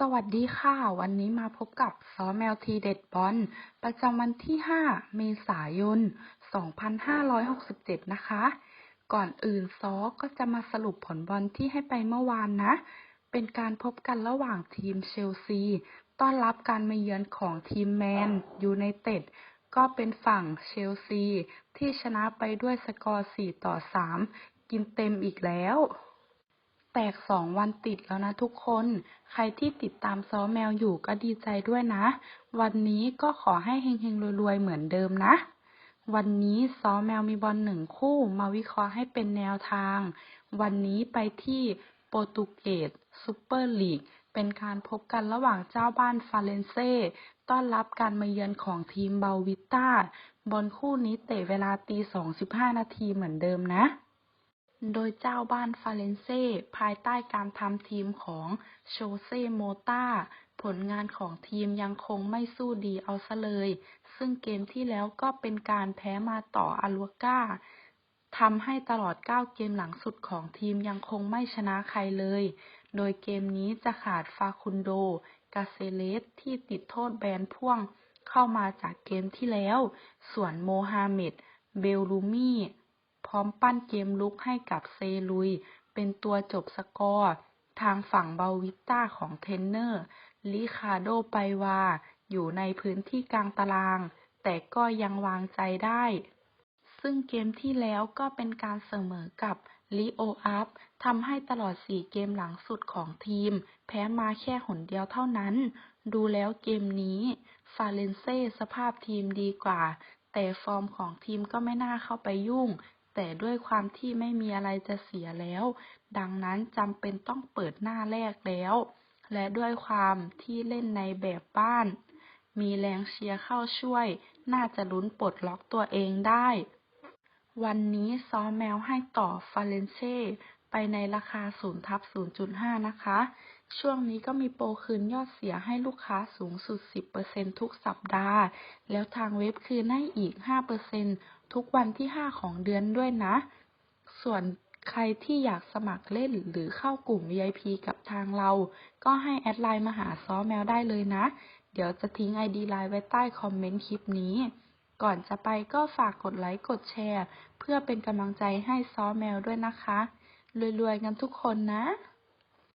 สวัสดีค่ะ วันนี้มาพบกับซอแมวทีเด็ดบอลประจำวันที่ 5 เมษายน 2567 นะคะ ก่อนอื่นซ้อก็จะมาสรุปผลบอลที่ให้ไปเมื่อวานนะ เป็นการพบกันระหว่างทีมเชลซี ต้อนรับการมาเยือนของทีมแมนยูไนเต็ดก็เป็นฝั่งเชลซี ที่ชนะไปด้วยสกอร์ 4 ต่อ 3 กินเต็มอีกแล้ว แตกสองวันติดแล้วนะทุกคน ใครที่ติดตามซ้อแมวอยู่ก็ดีใจด้วยนะ วันนี้ก็ขอให้เฮงๆรวยๆเหมือนเดิมนะ วันนี้ซ้อแมวมีบอลหนึ่งคู่มาวิเคราะห์ให้เป็นแนวทาง วันนี้ไปที่โปรตุเกสซูเปอร์ลีกเป็นการพบกันระหว่างเจ้าบ้านฟาเรนเซ่ต้อนรับการมาเยือนของทีมเบาวิต้าบอลคู่นี้เตะเวลาตีสองสิบห้านาทีเหมือนเดิมนะ โดยเจ้าบ้านฟาเรนเซ่ภายใต้การทำทีมของโชเซ่โมตาผลงานของทีมยังคงไม่สู้ดีเอาซะเลย ซึ่งเกมที่แล้วก็เป็นการแพ้มาต่ออาลัวก้าทำให้ตลอด 9 เกมหลังสุดของทีมยังคงไม่ชนะใครเลย โดยเกมนี้จะขาดฟาคุนโด กาเซเลสที่ติดโทษแบนพ่วงเข้ามาจากเกมที่แล้ว ส่วนโมฮาเหม็ด เบลลูมี่ พร้อมปั้นเกมลุกให้กับเซลุย เป็นตัวจบสกอร์ ทางฝั่งเบาวิต้าของเทนเนอร์ลิคาโดไปวา อยู่ในพื้นที่กลางตาราง แต่ก็ยังวางใจได้ ซึ่งเกมที่แล้วก็เป็นการเสมอกับลิโออัพทำให้ตลอด 4 เกมหลังสุดของทีม แพ้มาแค่หนเดียวเท่านั้น ดูแล้วเกมนี้ ฟาเรนเซ่สภาพทีมดีกว่า แต่ฟอร์มของทีมก็ไม่น่าเข้าไปยุ่ง แต่ด้วยความที่ไม่มีอะไรจะเสียแล้ว ดังนั้นจำเป็นต้องเปิดหน้าแรกแล้ว และด้วยความที่เล่นในแบบบ้าน มีแรงเชียร์เข้าช่วย น่าจะลุ้นปลดล็อกตัวเองได้ วันนี้ซ้อแมวให้ต่อฟาเรนเซ่ไปในราคา0ทับ0.5 นะคะ ช่วงนี้ก็มีโปรคืนยอดเสียให้ลูกค้าสูงสุด 10%ทุกสัปดาห์ แล้วทางเว็บคืนให้อีก 5% ทุกวันที่ 5 ของเดือนด้วยนะ ส่วนใครที่อยากสมัครเล่นหรือเข้ากลุ่ม VIP กับทางเรา ก็ให้แอดไลน์มาหาซ้อแมวได้เลยนะ เดี๋ยวจะทิ้ง ID ไลน์ไว้ใต้คอมเมนต์คลิปนี้ ก่อนจะไปก็ฝากกดไลค์กดแชร์ เพื่อเป็นกำลังใจให้ซ้อแมวด้วยนะคะ รวยๆกันทุกคนนะ